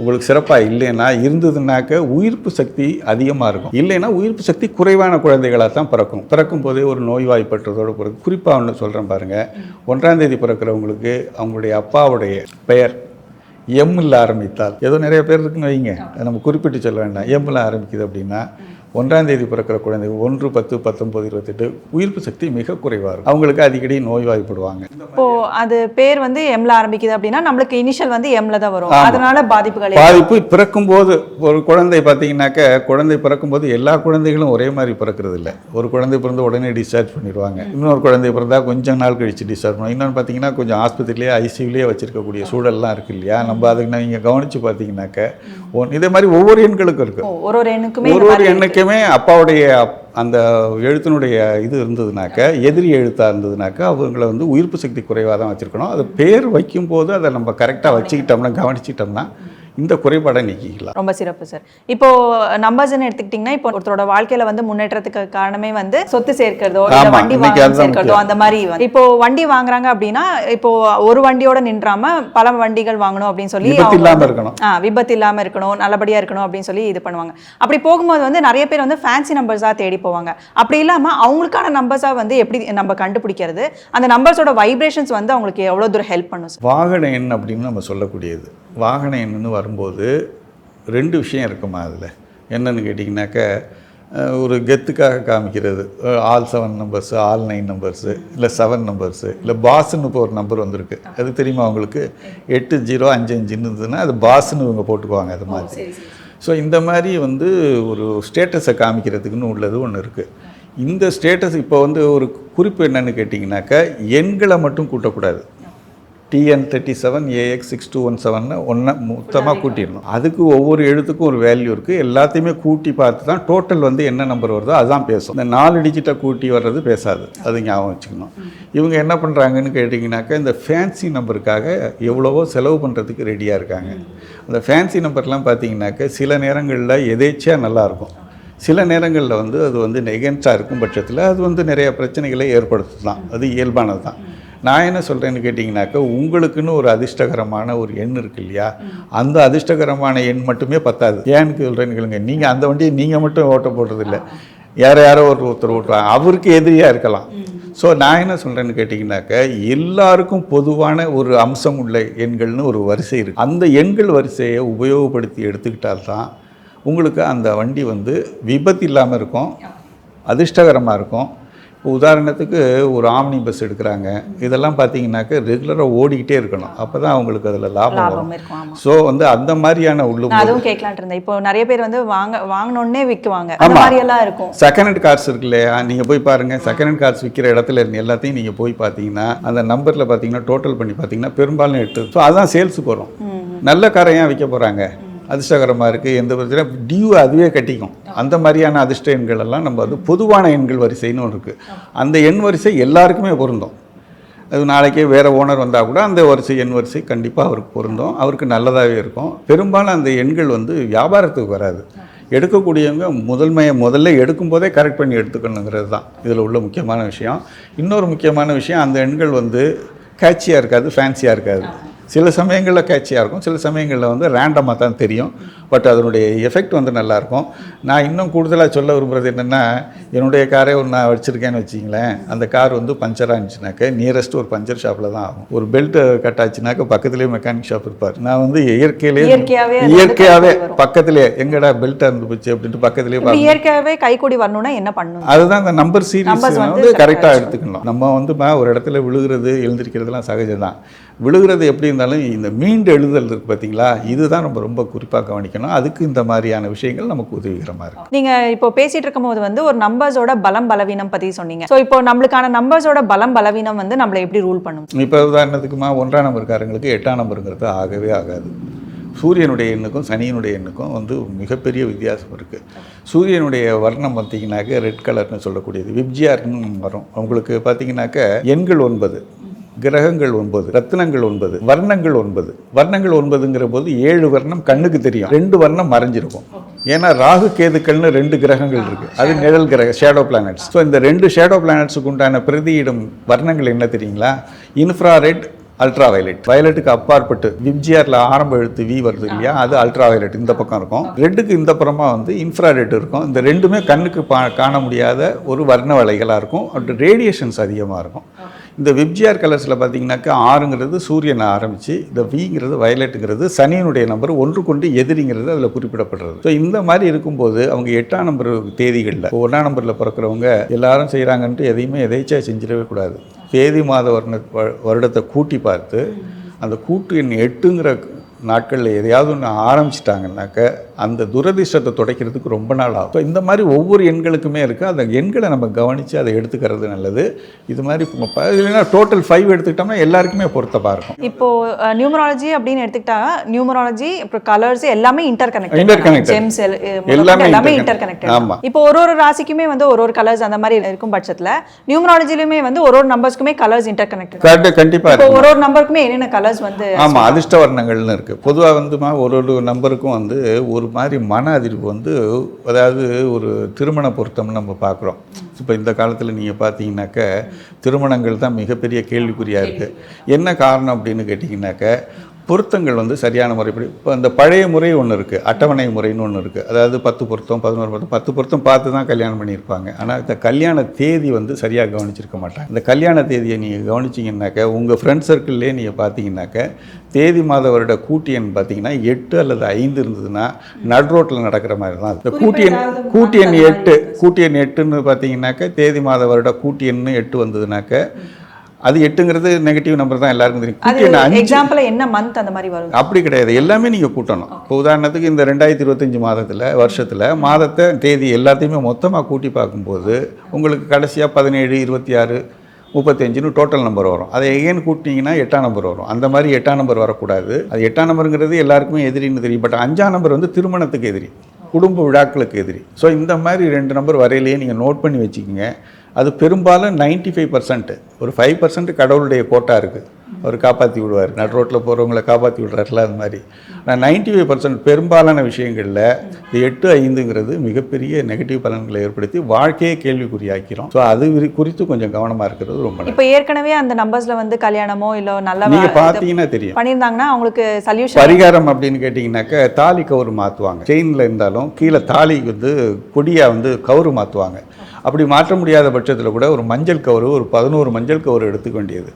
உங்களுக்கு சிறப்பாக இல்லைன்னா இருந்ததுனாக்க உயிர்ப்பு சக்தி அதிகமாக இருக்கும். இல்லைன்னா உயிர்ப்பு சக்தி குறைவான குழந்தைகளாக தான் பிறக்கும். பிறக்கும் போதே ஒரு நோய்வாய்ப்பட்டதோடு பிறகு குறிப்பாக ஒன்று சொல்கிறேன் பாருங்கள் ஒன்றாம் தேதி பிறக்கிறவங்களுக்கு அவங்களுடைய அப்பாவுடைய பெயர் எம்மில் ஆரம்பித்தால் ஏதோ நிறைய பேர் இருக்குன்னு வைங்க. நம்ம குறிப்பிட்டு சொல்ல வேண்டாம். எம்மில் ஆரம்பிக்குது அப்படின்னா ஒன்றாம் தேதி பிறக்கிற குழந்தைங்க ஒன்று பத்து பத்தொம்பது இருபத்தெட்டு உயிர்ப்பு சக்தி மிக குறைவாக இருக்கும். அவங்களுக்கு அடிக்கடி நோய்வாய்ப்படுவாங்க. இப்போ அது பேர் வந்து எம்ல ஆரம்பிக்குது அப்படின்னா நம்மளுக்கு இனிஷியல் வந்து எம்ல தான் வரும். அதனால பாதிப்புகள் பாதிப்பு பிறக்கும்போது ஒரு குழந்தை பார்த்தீங்கன்னாக்க குழந்தை பிறக்கும்போது எல்லா குழந்தைகளும் ஒரே மாதிரி பிறக்கிறது இல்லை ஒரு குழந்தை பிறந்து உடனே டிஸ்சார்ஜ் பண்ணிடுவாங்க. இன்னொரு குழந்தை பிறந்தா கொஞ்சம் நாள் கழிச்சு டிஸ்சார்ஜ் பண்ணுவோம் இன்னொன்று பார்த்தீங்கன்னா கொஞ்சம் ஆஸ்பத்திரிலேயே ஐசியூலேயே வச்சிருக்கக்கூடிய சூழல்லாம் இருக்கு இல்லையா? நம்ம அதுக்கு நீங்கள் கவனித்து பார்த்தீங்கன்னாக்க ஒன் இதே மாதிரி ஒவ்வொரு எண்களுக்கும் இருக்குது ஓ, ஒரு ஒரு எண்ணுக்குமே ஒரு ஒரு எண்ணுக்குமே அப்பாவுடைய அந்த எழுத்தினுடைய இது இருந்ததுனாக்க எதிரி எழுத்தாக இருந்ததுனாக்க அவங்கள வந்து உயிர்ப்பு சக்தி குறைவாக தான் வச்சுருக்கணும். அது பேர் வைக்கும்போது அதை நம்ம கரெக்டாக வச்சுக்கிட்டோம்னா கவனிச்சிட்டோம்னா இந்த குறைபாடை நீக்கிக்கலாம். ரொம்ப சிறப்பு சார். இப்போ நம்பர்ஸ்னு எடுத்துக்கிட்டிங்கன்னா இப்போ ஒருத்தரோட வாழ்க்கையில வந்து முன்னேற்றத்துக்கு காரணமே வந்து சொத்து சேர்க்கிறதோ வண்டி சேர்க்கிறதோ அந்த மாதிரி. இப்போ வண்டி வாங்குறாங்க அப்படின்னா இப்போ ஒரு வண்டியோட நின்றாம பல வண்டிகள் வாங்கணும் அப்படின்னு சொல்லி விபத்து இல்லாம இருக்கணும். ஆ விபத்து இல்லாம இருக்கணும் நல்லபடியா இருக்கணும் அப்படின்னு சொல்லி இது பண்ணுவாங்க. அப்படி போகும்போது வந்து நிறைய பேர் வந்து ஃபேன்சி நம்பர்ஸா தேடி போவாங்க. அப்படி இல்லாம அவங்களுக்கான நம்பர்ஸா வந்து எப்படி நம்ம கண்டுபிடிக்கிறது? அந்த நம்பர்ஸோட வைப்ரேஷன்ஸ் வந்து அவங்களுக்கு எவ்வளவு தூரம் ஹெல்ப் பண்ணும் வாகன எண் அப்படின்னு நம்ம சொல்லக்கூடியது. வாகன எண்ணுன்னு வரும்போது ரெண்டு விஷயம் இருக்குமா அதில்? என்னன்னு கேட்டிங்கனாக்க ஒரு கெத்துக்காக காமிக்கிறது. All seven numbers all nine numbers இல்லை செவன் நம்பர்ஸு இல்லை பாஸ்ன்னு இப்போ ஒரு நம்பர் வந்திருக்கு. அது தெரியுமா உங்களுக்கு? எட்டு ஜீரோ அஞ்சு அஞ்சுன்னு இருந்ததுன்னா அது பாஸ்ன்னு இவங்க போட்டுக்குவாங்க அது மாதிரி. ஸோ இந்த மாதிரி வந்து ஒரு ஸ்டேட்டஸை காமிக்கிறதுக்குன்னு உள்ளது ஒன்று இருக்குது இந்த ஸ்டேட்டஸ் இப்போ வந்து ஒரு குறிப்பு என்னன்னு கேட்டிங்கனாக்க எண்களை மட்டும் கூட்டக்கூடாது. TN thirty seven AX six two one seven ஒன்று மொத்தமாக கூட்டிடணும். அதுக்கு ஒவ்வொரு எழுத்துக்கும் ஒரு வேல்யூ இருக்குது எல்லாத்தையுமே கூட்டி பார்த்து தான் டோட்டல் வந்து என்ன நம்பர் வருதோ அதுதான் பேசும். இந்த நாலு டிஜிட்டை கூட்டி வர்றது பேசாது. அது ஞாபகம் வச்சுக்கணும். இவங்க என்ன பண்ணுறாங்கன்னு கேட்டிங்கனாக்கா இந்த ஃபேன்சி நம்பருக்காக எவ்வளவோ செலவு பண்ணுறதுக்கு ரெடியாக இருக்காங்க. அந்த ஃபேன்சி நம்பர்லாம் பார்த்தீங்கன்னாக்க சில நேரங்களில் எதேச்சியாக நல்லாயிருக்கும் சில நேரங்களில் வந்து அது வந்து நெகன்ஸாக இருக்கும் பட்சத்தில் அது வந்து நிறைய பிரச்சனைகளை ஏற்படுத்தலாம் அது இயல்பானது தான் நான் என்ன சொல்கிறேன்னு கேட்டிங்கனாக்கா உங்களுக்குன்னு ஒரு அதிர்ஷ்டகரமான ஒரு எண் இருக்கு இல்லையா? அந்த அதிர்ஷ்டகரமான எண் மட்டுமே பத்தாது. ஏன்னு சொல்கிறேன்னு கேளுங்க. நீங்கள் அந்த வண்டியை நீங்கள் மட்டும் ஓட்ட போடுறதில்ல யாரோ யாரோ ஒரு ஒருத்தர் ஓட்டுவாங்க அவருக்கு எதிரியாக இருக்கலாம். ஸோ நான் என்ன சொல்கிறேன்னு கேட்டிங்கனாக்க எல்லாருக்கும் பொதுவான ஒரு அம்சம் உள்ள எண்கள்னு ஒரு வரிசை இருக்குது அந்த எண்கள் வரிசையை உபயோகப்படுத்தி எடுத்துக்கிட்டால்தான் உங்களுக்கு அந்த வண்டி வந்து விபத்து இல்லாமல் இருக்கும் அதிர்ஷ்டகரமாக இருக்கும். உதாரணத்துக்கு ஒரு ஆம்னி பஸ் எடுக்கிறாங்க. இதெல்லாம் பார்த்தீங்கன்னாக்க ரெகுலராக ஓடிக்கிட்டே இருக்கணும். அப்போ தான் அவங்களுக்கு அதில் லாபம் வரும். ஸோ வந்து அந்த மாதிரியான உள்ளு அதுவும் கேட்கலான்ட்டு இருந்தேன். இப்போ நிறைய பேர் வந்து வாங்க வாங்கினோடனே விற்குவாங்க அந்த மாதிரி எல்லாம் இருக்கும். செகண்ட் ஹேண்ட் கார்ஸ் இருக்கு இல்லையா? நீங்கள் போய் பாருங்கள் செகண்ட் ஹேண்ட் கார்ஸ் விற்கிற இடத்துல இருந்து எல்லாத்தையும் நீங்கள் போய் பார்த்தீங்கன்னா அந்த நம்பரில் பார்த்தீங்கன்னா டோட்டல் பண்ணி பார்த்தீங்கன்னா பெரும்பாலும் எட்டு. ஸோ அதுதான் சேல்ஸுக்கு வரும். நல்ல காரை ஏன் விற்க போகிறாங்க அதிர்ஷ்டகரமாக இருக்குது எந்த பிரச்சனையும் டியூ அதுவே கட்டிக்கும். அந்த மாதிரியான அதிர்ஷ்ட எண்கள் எல்லாம் நம்ம வந்து பொதுவான எண்கள் வரிசைன்னு ஒன்று இருக்குது அந்த எண் வரிசை எல்லாருக்குமே பொருந்தும். அது நாளைக்கே வேறு ஓனர் வந்தால் கூட அந்த வரிசை எண் வரிசை கண்டிப்பாக அவருக்கு பொருந்தும். அவருக்கு நல்லதாகவே இருக்கும். பெரும்பாலும் அந்த எண்கள் வந்து வியாபாரத்துக்கு வராது. எடுக்கக்கூடியவங்க முதன்மையை முதல்ல எடுக்கும்போதே கரெக்ட் பண்ணி எடுத்துக்கணுங்கிறது தான். இதில் உள்ள முக்கியமான விஷயம். இன்னொரு முக்கியமான விஷயம் அந்த எண்கள் வந்து கேட்சியாக இருக்காது ஃபேன்சியாக இருக்காது. சில சமயங்களில் கேட்சியாக இருக்கும். சில சமயங்களில் வந்து ரேண்டமாக தான் தெரியும். பட் அதனுடைய எஃபெக்ட் வந்து நல்லாயிருக்கும் நான் இன்னும் கூடுதலாக சொல்ல விரும்புகிறது என்னென்னா என்னுடைய காரே ஒரு நான் வச்சுருக்கேன்னு வச்சிங்களேன் அந்த கார் வந்து பஞ்சராக இருந்துச்சுனாக்க நியரஸ்ட் ஒரு பஞ்சர் ஷாப்பில் தான் ஆகும். ஒரு பெல்ட் கட் ஆச்சுனாக்க பக்கத்துலேயே மெக்கானிக் ஷாப் இருப்பார். நான் வந்து வந்து இயற்கையாகவே கைக்கூலி வரும். பக்கத்திலே எங்கடா பெல்ட் இருந்து போச்சு அப்படின்ட்டு பக்கத்துலேயே இப்படி இயற்கையாவே கைக்கூடி வரணும்னா என்ன பண்ணணும்? அதுதான் அந்த நம்பர் சீரிஸ் Numbers வந்து கரெக்டாக எடுத்துக்கணும். நம்ம வந்து ஒரு இடத்துல விழுகிறது எழுந்திருக்கிறதுலாம் சகஜம் தான் விழுகிறது எப்படி இருந்தாலும் இந்த மீண்டு எழுதல் இருக்கு பார்த்தீங்களா? இதுதான் நம்ம ரொம்ப குறிப்பாக கவனிக்கணும். அதுக்கு இந்த மாதிரியான விஷயங்கள் நமக்கு உதவிகரமாக இருக்கும் நீங்க இப்போ பேசிட்டு இருக்கும்போது வந்து ஒரு நம்பர்ஸோட பலம் பலவீனம் பத்தி சொன்னீங்க. சோ இப்போ நம்மளுக்கான நம்பர்ஸோட பலம் பலவீனம் வந்து நம்மள எப்படி ரூல் பண்ணும்? இப்போ உதாரணத்துக்குமா ஒன்றாம் நம்பர்காரங்களுக்கு எட்டாம் நம்பருங்கிறது ஆகவே ஆகாது. சூரியனுடைய எண்ணுக்கும் சனியினுடைய எண்ணுக்கும் வந்து மிகப்பெரிய வித்தியாசம் இருக்குது சூரியனுடைய வர்ணம் பார்த்தீங்கன்னாக்க ரெட் கலர்னு சொல்லக்கூடியது. விப்ஜிஆர்னு வரும். உங்களுக்கு பார்த்தீங்கன்னாக்க எண்கள் ஒன்பது. கிரகங்கள் ஒன்பது ரத்தினங்கள் ஒன்பது வர்ணங்கள் ஒன்பது. வர்ணங்கள் ஒன்பதுங்கிற போது ஏழு வர்ணம் கண்ணுக்கு தெரியும். ரெண்டு வர்ணம் மறைஞ்சிருக்கும். ஏன்னா ராகு கேதுக்கள்னு ரெண்டு கிரகங்கள் இருக்கு. அது நிழல் கிரக ஷேடோ பிளானட்ஸ் ஸோ இந்த ரெண்டு ஷேடோ பிளானட்ஸுக்கு உண்டான பிரதியிடும் வர்ணங்கள் என்ன தெரியுங்களா? இன்ஃப்ராரெட் அல்ட்ரா வயலட் வயலட்டுக்கு அப்பாற்பட்டு விப்ஜிஆரில் ஆரம்ப எழுத்து வி வருது இல்லையா? அது அல்ட்ரா வயலட் இந்த பக்கம் இருக்கும். ரெட்டுக்கு இந்த புறமா வந்து இன்ஃப்ராரெட் இருக்கும். இந்த ரெண்டுமே கண்ணுக்கு பா காண முடியாத ஒரு வர்ண வலைகளாக இருக்கும். அப்படி ரேடியேஷன்ஸ் அதிகமாக இருக்கும். இந்த விப்ஜிஆர் கலர்ஸில் பார்த்தீங்கன்னாக்கா ஆறுங்கிறது சூரியனை ஆரம்பித்து இந்த விங்கிறது வயலட்டுங்கிறது சனியினுடைய நம்பர் ஒன்று கொண்டு எதிரிங்கிறது அதில் குறிப்பிடப்படுறது. ஸோ இந்த மாதிரி இருக்கும்போது அவங்க எட்டாம் நம்பர் தேதிகளில் ஒன்றாம் நம்பரில் பிறக்கிறவங்க எல்லாரும் செய்கிறாங்கன்ட்டு எதையுமே எதேச்சா செஞ்சிடவே கூடாது. தேதி மாத வருட வ- வருடத்தை கூட்டி பார்த்து அந்த கூட்டு எண் எட்டுங்கிற நாட்களில் எதையாவது ஒன்று ஆரம்பிச்சிட்டாங்கன்னாக்க அந்த துரதிர்ஷ்டத்தை துடைக்கிறதுக்கு ரொம்ப நாள் ஆகும். இந்த மாதிரி ஒவ்வொரு எண்களுக்குமே இருக்குது அந்த எண்களை நம்ம கவனித்து அதை எடுத்துக்கிறது நல்லது. இது மாதிரி இல்லைன்னா டோட்டல் ஃபைவ் எடுத்துக்கிட்டோம்னா எல்லாருக்குமே பொருத்தமாக இருக்கும். இப்போ நியூமராலஜி அப்படின்னு எடுத்துக்கிட்டா நியூமராலஜி அப்புறம் கலர்ஸ் எல்லாமே இன்டர் கனெக்டட் Interconnected. ஜெம்ஸ் எல்லாமே எல்லாமே இன்டர் interconnected. கனெக்டட் ஆமா. இப்போ ஒரு ஒரு ராசிக்குமே வந்து ஒரு ஒரு கலர்ஸ் அந்த மாதிரி இருக்கும் பட்சத்துல நியூமராலஜிலுமே வந்து ஒரு ஒரு நம்பர்ஸ்க்குமே கலர்ஸ் இன்டர் கரெக்டாக கண்டிப்பாக இப்போ ஒரு ஒரு நம்பருக்குமே என்னென்ன கலர்ஸ் வந்து ஆமாம் அதிர்ஷ்ட வர்ணங்கள்னு இருக்குது பொதுவாக வந்துமா ஒரு ஒரு நம்பருக்கும் வந்து ஒரு மாதிரி மன அதிர்வு வந்து அதாவது ஒரு திருமண பொருத்தம்னு நம்ம பார்க்குறோம். இப்போ இந்த காலத்தில் நீங்கள் பார்த்தீங்கன்னாக்க திருமணங்கள் தான் மிகப்பெரிய கேள்விக்குறியாக இருக்குது என்ன காரணம் அப்படின்னு கேட்டிங்கனாக்க பொருத்தங்கள் வந்து சரியான முறைப்படி இப்போ அந்த பழைய முறை ஒன்று இருக்குது அட்டவணை முறைன்னு ஒன்று இருக்குது அதாவது பத்து பொருத்தம் பதினோரு பொருத்தம் பத்து பொருத்தம் பார்த்து தான் கல்யாணம் பண்ணியிருப்பாங்க. ஆனால் இந்த கல்யாண தேதி வந்து சரியாக கவனிச்சிருக்க மாட்டாங்க. இந்த கல்யாண தேதியை நீங்கள் கவனிச்சிங்கனாக்க உங்கள் ஃப்ரெண்ட் சர்க்கிள்லேயே நீங்கள் பார்த்தீங்கன்னாக்க தேதி மாத வருட கூட்டி எண் பார்த்தீங்கன்னா எட்டு அல்லது ஐந்து இருந்ததுன்னா நட் ரோட்டில் நடக்கிற மாதிரி தான். இந்த கூட்டி எண் கூட்டி எண் எட்டு கூட்டி எண் எட்டுன்னு பார்த்தீங்கன்னாக்க தேதி மாத வருட கூட்டி எண்ணு எட்டு வந்ததுனாக்க அது எட்டுங்கிறது நெகட்டிவ் நம்பர் தான் எல்லாருக்கும் தெரியும். எக்ஸாம்பிள் என்ன மந்த் அந்த மாதிரி வரும்? அப்படி கிடையாது. எல்லாமே நீங்கள் கூட்டணும். இப்போ உதாரணத்துக்கு இந்த ரெண்டாயிரத்தி இருபத்தஞ்சி மாதத்தில் வருஷத்தில் மாதத்தை தேதி எல்லாத்தையுமே மொத்தமாக கூட்டி பார்க்கும்போது உங்களுக்கு கடைசியாக பதினேழு இருபத்தி ஆறு முப்பத்தஞ்சுன்னு டோட்டல் நம்பர் வரும். அதை எகேன் கூட்டினீங்கன்னா எட்டாம் நம்பர் வரும். அந்த மாதிரி எட்டாம் நம்பர் வரக்கூடாது. அது எட்டாம் நம்பருங்கிறது எல்லாருக்குமே எதிரின்னு தெரியும். பட் அஞ்சாம் நம்பர் வந்து திருமணத்துக்கு எதிரி. குடும்ப விழாக்களுக்கு எதிரி. ஸோ இந்த மாதிரி ரெண்டு நம்பர் வரையிலேயே நீங்கள் நோட் பண்ணி வச்சுக்கோங்க. அது பெரும்பாலும் 95% ஃபைவ் பர்சன்ட் ஒரு ஃபைவ் பர்சன்ட் கடவுளுடைய கோட்டா இருக்குது அவர் காப்பாற்றி விடுவார். நடு ரோட்டில் போகிறவங்கள காப்பாற்றி விடுறாருல அது மாதிரி. நான் 95% ஃபைவ் பர்சன்ட் பெரும்பாலான விஷயங்களில் இந்த எட்டு ஐந்துங்கிறது மிகப்பெரிய நெகட்டிவ் பலன்களை ஏற்படுத்தி வாழ்க்கையே கேள்விக்குறியாக்கிறோம். ஸோ அது குறித்து கொஞ்சம் கவனமாக இருக்கிறது ரொம்ப இப்போ ஏற்கனவே அந்த நம்பர்ஸ்ல வந்து கல்யாணமோ இல்ல நல்ல நீங்கள் பார்த்தீங்கன்னா தெரியும். பண்ணியிருந்தாங்கன்னா அவங்களுக்கு சல்யூஷன் பரிகாரம் அப்படின்னு கேட்டிங்கனாக்க தாலி கவுரு மாற்றுவாங்க செயினில் இருந்தாலும் கீழே தாலி வந்து கொடியாக வந்து கவுரு மாற்றுவாங்க அப்படி மாற்ற முடியாத பட்சத்தில் கூட ஒரு மஞ்சள் கவுரு ஒரு பதினோரு மஞ்சள் கவுரு எடுத்துக்க வேண்டியது.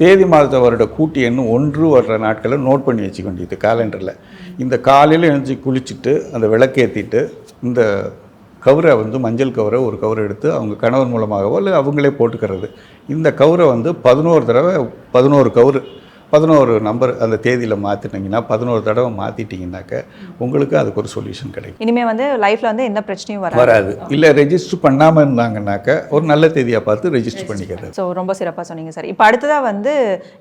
தேதி மாதத்தை வருட கூட்டி எண் ஒன்று வர்ற நாட்களை நோட் பண்ணி வச்சுக்க வேண்டியது காலண்டரில். இந்த காலையில் எழுந்துச்சு குளிச்சுட்டு அந்த விளக்கேற்றிட்டு இந்த கவரை வந்து மஞ்சள் கவரை ஒரு கவரை எடுத்து அவங்க கணவர் மூலமாகவோ இல்லை அவங்களே போட்டுக்கிறது. இந்த கவரை வந்து பதினோரு தடவை பதினோரு கவுரு பதினோரு நம்பர் அந்த தேதியில் மாற்றினீங்கன்னா பதினோரு தடவை மாற்றிட்டீங்கன்னாக்க உங்களுக்கு அதுக்கு ஒரு சொல்யூஷன் கிடைக்கும். இனிமே வந்து லைஃப்ல வந்து எந்த பிரச்சனையும் வராது. வராது. இல்லை ரெஜிஸ்டர் பண்ணாமல் இருந்தாங்கன்னாக்க ஒரு நல்ல தேதியாக பார்த்து ரெஜிஸ்டர் பண்ணிக்கிறது. ஸோ ரொம்ப சிறப்பா சொன்னீங்க சார் இப்போ அடுத்ததா வந்து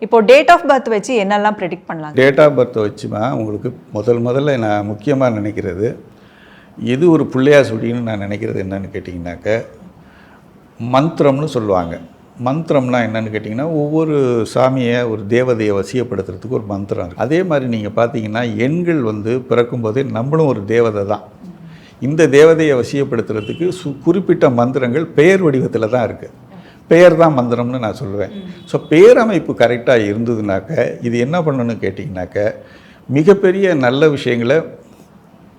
இப்போ டேட் ஆஃப் பர்த் வச்சு என்னெல்லாம் ப்ரெடிக்ட் பண்ணலாம் டேட் ஆஃப் பர்த்தை வச்சுமா உங்களுக்கு முதல் முதல்ல நான் முக்கியமாக நினைக்கிறது எது ஒரு பிள்ளையா சுடின்னு நான் நினைக்கிறது என்னன்னு கேட்டிங்கனாக்க மந்திரம்னு சொல்லுவாங்க. மந்திரம்னா என்னன்னு கேட்டிங்கன்னா ஒவ்வொரு சாமியை ஒரு தேவதையை வசியப்படுத்துறதுக்கு ஒரு மந்திரம் இருக்குது அதே மாதிரி நீங்கள் பார்த்தீங்கன்னா எண்கள் வந்து பிறக்கும்போதே நம்மளும் ஒரு தேவதை தான். இந்த தேவதையை வசியப்படுத்துறதுக்கு சு குறிப்பிட்ட மந்திரங்கள் பெயர் வடிவத்தில் தான் இருக்குது பெயர் தான் மந்திரம்னு நான் சொல்லுவேன். ஸோ பேரமைப்பு கரெக்டாக இருந்ததுனாக்க இது என்ன பண்ணணும்னு கேட்டிங்கனாக்க மிகப்பெரிய நல்ல விஷயங்களை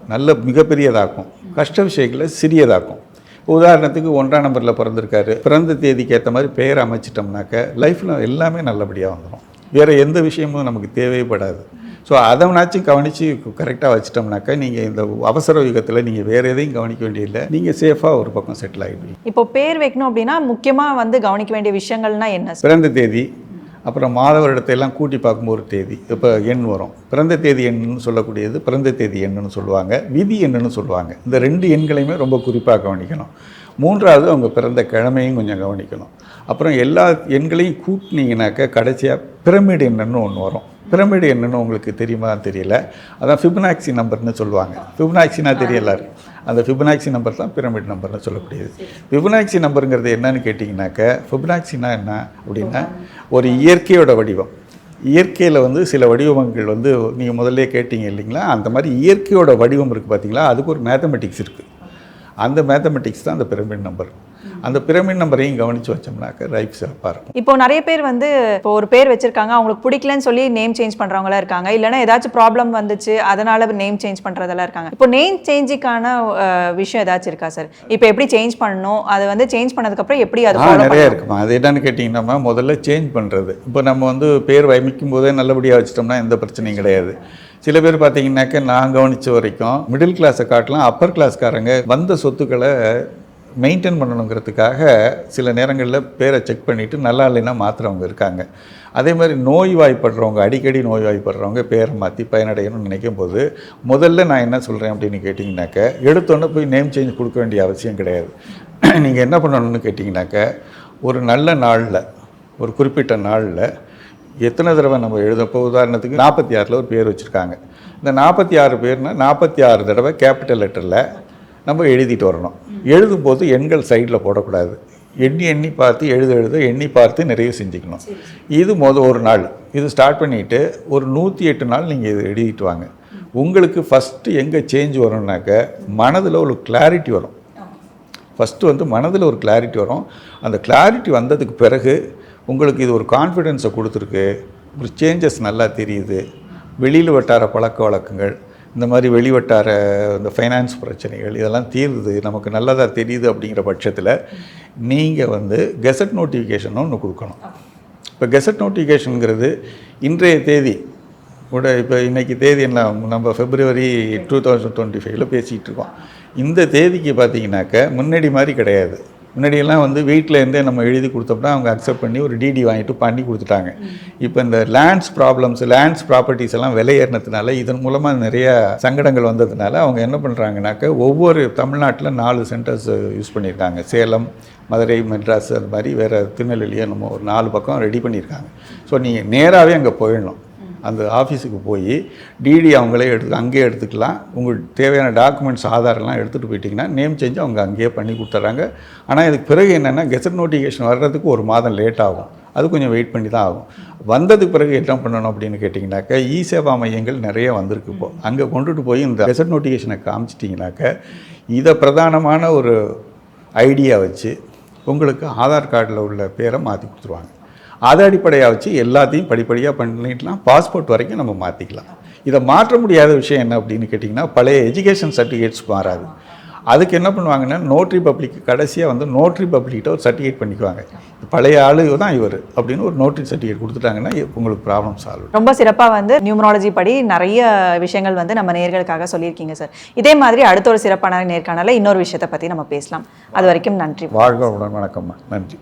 நல்ல மிகப்பெரியதாக்கும். கஷ்ட விஷயங்களை சிறியதாக்கும். உதாரணத்துக்கு ஒன்றாம் நம்பரில் பிறந்திருக்காரு. பிறந்த தேதிக்கு ஏற்ற மாதிரி பெயர் அமைச்சிட்டோம்னாக்க லைஃப்பில் எல்லாமே நல்லபடியாக வந்துடும் வேறு எந்த விஷயமும் நமக்கு தேவைப்படாது ஸோ அதனாச்சும் கவனித்து கரெக்டாக வச்சிட்டோம்னாக்கா நீங்கள் இந்த அவசர யுகத்தில் நீங்கள் வேறு எதையும் கவனிக்க வேண்டியதில்லை. நீங்கள் சேஃபாக ஒரு பக்கம் செட்டில் ஆகிடுவீங்க இப்போ பேர் வைக்கணும் அப்படின்னா முக்கியமா வந்து கவனிக்க வேண்டிய விஷயங்கள்னா என்ன? பிறந்த தேதி அப்புறம் மாத எல்லாம் கூட்டி பார்க்கும்போது ஒரு தேதி இப்போ எண் வரும். பிறந்த தேதி எண்ணுன்னு சொல்லக்கூடியது பிறந்த தேதி எண்ணுன்னு சொல்லுவாங்க விதி எண்ணுன்னு சொல்லுவாங்க. இந்த ரெண்டு எண்களையுமே ரொம்ப குறிப்பாக கவனிக்கணும். மூன்றாவது அவங்க பிறந்த கிழமையும் கொஞ்சம் கவனிக்கணும். அப்புறம் எல்லா எண்களையும் கூட்டினீங்கனாக்க கடைசியாக பிரமிடு என்னென்னு ஒன்று வரும். பிரமிடு என்னன்னு உங்களுக்கு தெரியுமா? தெரியல. அதான் ஃபிபனாக்சி நம்பர்னு சொல்லுவாங்க. ஃபிபனாக்சினா தெரியல அந்த ஃபிபனாக்சி நம்பர் தான் பிரமிட் நம்பர்னு சொல்லக்கூடியது. ஃபிபனாக்சி நம்பருங்கிறது என்னன்னு கேட்டிங்கனாக்க ஃபிபனாக்சினா என்ன அப்படின்னா ஒரு இயற்கையோட வடிவம். இயற்கையில் வந்து சில வடிவங்கள் வந்து நீங்கள் முதல்ல கேட்டீங்க இல்லைங்களா? அந்த மாதிரி இயற்கையோட வடிவம் இருக்குது பார்த்தீங்களா அதுக்கு ஒரு மேத்தமெட்டிக்ஸ் இருக்குது அந்த மேத்தமெட்டிக்ஸ் தான் அந்த பிரமிட் நம்பர் அந்த பிரமிட் நம்பரையும் கவனித்து வச்சோம்னாக்க லைஃப் சிறப்பாக இருக்கும். இப்போ நிறைய பேர் வந்து இப்போ ஒரு பேர் வச்சிருக்காங்க அவங்களுக்கு பிடிக்கலன்னு சொல்லி நேம் சேஞ்ச் பண்றவங்களா இருக்காங்க. இல்லைன்னா ஏதாச்சும் ப்ராப்ளம் வந்துச்சு அதனால நேம் சேஞ்ச் பண்றதெல்லாம் இருக்காங்க. இப்போ நேம் சேஞ்சுக்கான விஷயம் ஏதாச்சும் இருக்கா சார் இப்போ எப்படி சேஞ்ச் பண்ணணும் அதை வந்து சேஞ்ச் பண்ணதுக்கு அப்புறம் எப்படி அது நிறைய? இருக்குமா? அது என்னன்னு கேட்டிங்கன்னா முதல்ல சேஞ்ச் பண்ணுறது இப்போ நம்ம வந்து பேர் வைக்கும் போதே நல்லபடியாக வச்சிட்டோம்னா எந்த பிரச்சனையும் கிடையாது. சில பேர் பார்த்தீங்கன்னாக்க நான் கவனித்த வரைக்கும் மிடில் கிளாஸை காட்டலாம் அப்பர் கிளாஸ்காரங்க வந்த சொத்துக்களை மெயின்டைன் பண்ணணுங்கிறதுக்காக சில நேரங்களில் பேரை செக் பண்ணிவிட்டு நல்லா இல்லைன்னா மாற்றுறவங்க இருக்காங்க. அதே மாதிரி நோய்வாய்ப்படுறவங்க அடிக்கடி நோய்வாய்ப்படுறவங்க பேரை மாற்றி பயனடையணும்னு நினைக்கும் போது முதல்ல நான் என்ன சொல்கிறேன் அப்படின்னு கேட்டிங்கனாக்க எடுத்தோன்னே போய் நேம் சேஞ்ச் கொடுக்க வேண்டிய அவசியம் கிடையாது. நீங்கள் என்ன பண்ணணும்னு கேட்டிங்கனாக்க ஒரு நல்ல நாளில் ஒரு குறிப்பிட்ட நாளில் எத்தனை தடவை நம்ம எழுதப்போ உதாரணத்துக்கு நாற்பத்தி ஆறில் ஒரு பேர் வச்சுருக்காங்க. இந்த நாற்பத்தி ஆறு பேர்னால் நாற்பத்தி ஆறு தடவை கேபிட்டல் லெட்டரில் நம்ம எழுதிட்டு வரணும். எழுதும்போது எண்கள் சைடில் போடக்கூடாது. எண்ணி எண்ணி பார்த்து எழுத எழுத எண்ணி பார்த்து நிறைவு செஞ்சுக்கணும். இது மொதல் ஒரு நாள். இது ஸ்டார்ட் பண்ணிவிட்டு ஒரு நூற்றி எட்டு நாள் நீங்கள் இது எழுதிட்டு வாங்க. உங்களுக்கு ஃபஸ்ட்டு எங்கே சேஞ்ச் வரும்னாக்க மனதில் ஒரு கிளாரிட்டி வரும். ஃபஸ்ட்டு வந்து மனதில் ஒரு கிளாரிட்டி வரும். அந்த கிளாரிட்டி வந்ததுக்கு பிறகு உங்களுக்கு இது ஒரு கான்ஃபிடென்ஸை கொடுத்துருக்கு. ஒரு சேஞ்சஸ் நல்லா தெரியுது. வெளியில் வட்டார பழக்க வழக்கங்கள் இந்த மாதிரி வெளிவட்டார இந்த ஃபைனான்ஸ் பிரச்சனைகள் இதெல்லாம் தீருது நமக்கு நல்லதாக தெரியுது அப்படிங்கிற பட்சத்தில் நீங்கள் வந்து கெசட் நோட்டிஃபிகேஷன் ஒன்று கொடுக்கணும். இப்போ கெசட் நோட்டிஃபிகேஷனுங்கிறது இன்றைய தேதி கூட இப்போ இன்றைக்கி தேதி என்ன நம்ம ஃபெப்ரவரி டூ தௌசண்ட் டுவெண்ட்டி ஃபைவ்ல பேசிகிட்டு இருக்கோம். இந்த தேதிக்கு பார்த்தீங்கன்னாக்க முன்னாடி மாதிரி கிடையாது. முன்னாடியெல்லாம் வந்து வீட்டில் இருந்தே நம்ம எழுதி கொடுத்தோம்னா அவங்க அக்செப்ட் பண்ணி ஒரு டிடி வாங்கிட்டு பண்ணி கொடுத்துட்டாங்க. இப்போ இந்த லேண்ட்ஸ் ப்ராப்ளம்ஸ் லேண்ட்ஸ் ப்ராப்பர்ட்டிஸ் எல்லாம் விலை ஏறினதுனால இதன் மூலமாக நிறைய சங்கடங்கள் வந்ததுனால அவங்க என்ன பண்ணுறாங்கனாக்க ஒவ்வொரு தமிழ்நாட்டில் நாலு சென்டர்ஸ் யூஸ் பண்ணியிருக்காங்க. சேலம் மதுரை மெட்ராஸ் அது மாதிரி வேறு திருநெல்வேலியோ நம்ம ஒரு நாலு பக்கம் ரெடி பண்ணியிருக்காங்க. ஸோ நீங்கள் நேராகவே அங்கே போயிடணும். அந்த ஆஃபீஸுக்கு போய் டிடி அவங்களே எடுத்து அங்கேயே எடுத்துக்கலாம். உங்களுக்கு தேவையான டாக்குமெண்ட்ஸ் ஆதாரெல்லாம் எடுத்துகிட்டு போயிட்டீங்கன்னா நேம் செஞ்சு அவங்க அங்கேயே பண்ணி கொடுத்துட்றாங்க. ஆனால் இதுக்கு பிறகு என்னென்னா கெசட் நோட்டிஃபிகேஷன் வர்றதுக்கு ஒரு மாதம் லேட் ஆகும். அது கொஞ்சம் வெயிட் பண்ணி தான் ஆகும். வந்ததுக்கு பிறகு என்ன பண்ணணும் அப்படின்னு கேட்டிங்கனாக்கா இ சேவா மையங்கள் நிறைய வந்திருக்கு இப்போ. அங்கே கொண்டுட்டு போய் இந்த கெசட் நோட்டிஃபிகேஷனை காமிச்சிட்டிங்கனாக்க இதை பிரதானமான ஒரு ஐடியா வச்சு உங்களுக்கு ஆதார் கார்டில் உள்ள பேரை மாற்றி கொடுத்துருவாங்க. அதை அடிப்படையாக வச்சு எல்லாத்தையும் படிப்படியாக பண்ணிடலாம் பாஸ்போர்ட் வரைக்கும் நம்ம மாற்றிக்கலாம் இதை மாற்ற முடியாத விஷயம் என்ன அப்படின்னு கேட்டிங்கன்னா பழைய எஜுகேஷன் சர்டிஃபிகேட்ஸ் மாறாது. அதுக்கு என்ன பண்ணுவாங்கன்னா நோட்ரி பப்ளிக் கடைசியாக வந்து நோட்ரி பப்ளிக்கிட்ட ஒரு சர்டிஃபிகேட் பண்ணிக்குவாங்க. பழைய ஆளு தான் இவர் அப்படின்னு ஒரு நோட்டீஸ் சர்டிஃபிகேட் கொடுத்துட்டாங்கன்னா உங்களுக்கு ப்ராப்ளம் சால்வ் ரொம்ப சிறப்பாக வந்து நியூமராலஜி படி நிறைய விஷயங்கள் வந்து நம்ம நேர்களுக்காக சொல்லியிருக்கீங்க சார் இதே மாதிரி அடுத்த ஒரு சிறப்பான நேர்காணல இன்னொரு விஷயத்தை பற்றி நம்ம பேசலாம். அது வரைக்கும் நன்றி. வாழ்க உடன் வணக்கம்மா நன்றி.